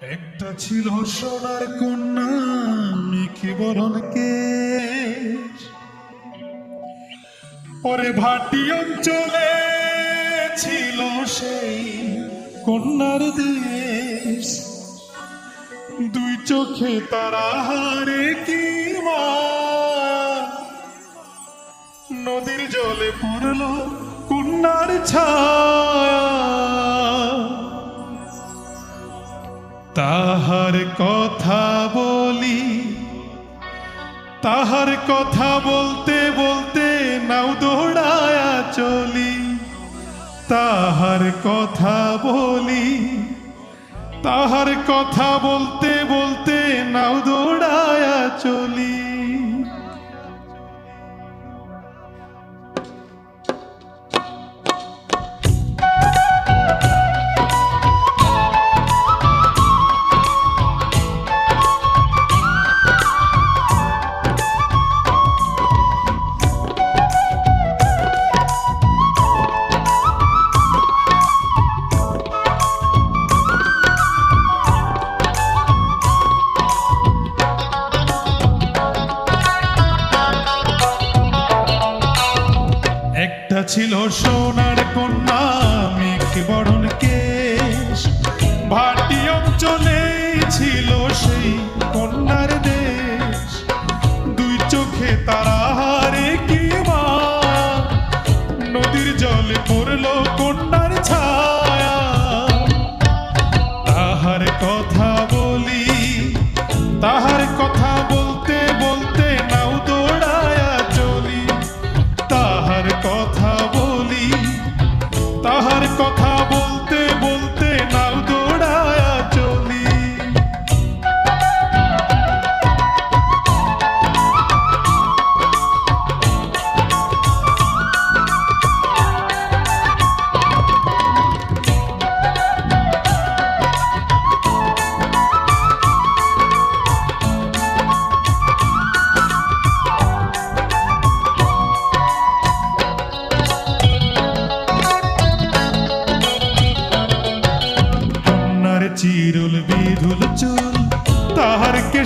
একটা ছিল সোনার কন্যা মিকি বরণ কে পরে ভাটি অঞ্চলে ছিল সেই কন্যার দেশ। দুই চোখে তারা হারে কি মা? নদীর জলে পড়ল কন্যার ছায়া। তাহার কথা বলি, তাহার কথা বলতে বলতে নাও দৌড়ায়া চলি। তাহার কথা বলি, তাহার কথা বলতে ছিল সোনার কন্যা মেঘ বরণ তাহার কথা বলতে বলতে নাও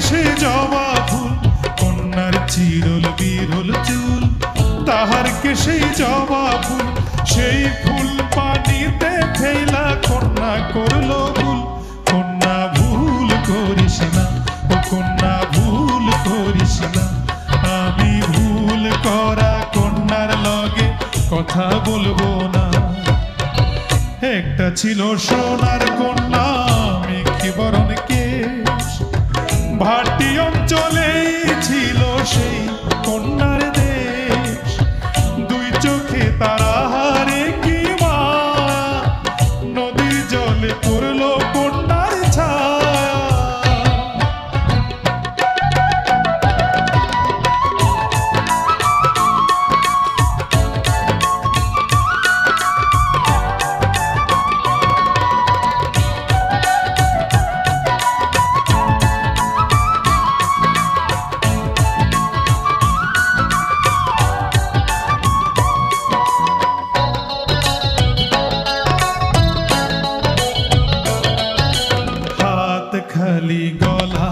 কেশে জবা ফুল, কন্যার চিরুল বিধুল চুল। তাহার কেশে জবা ফুল? সেই ফুল পানিতে ফেলা কন্যা ভুল। কন্যা ভুল করিস না, ও কন্যা ভুল করিস না। আমি ভুল করা কন্যার লগে কথা বলব না। একটা ছিল সোনার কন্যা ভাটি অঞ্চলে ছিল সেই কন্যার দেশ। দুই চোখে তারা হারে কি মা? নদীর জলে খালি গলা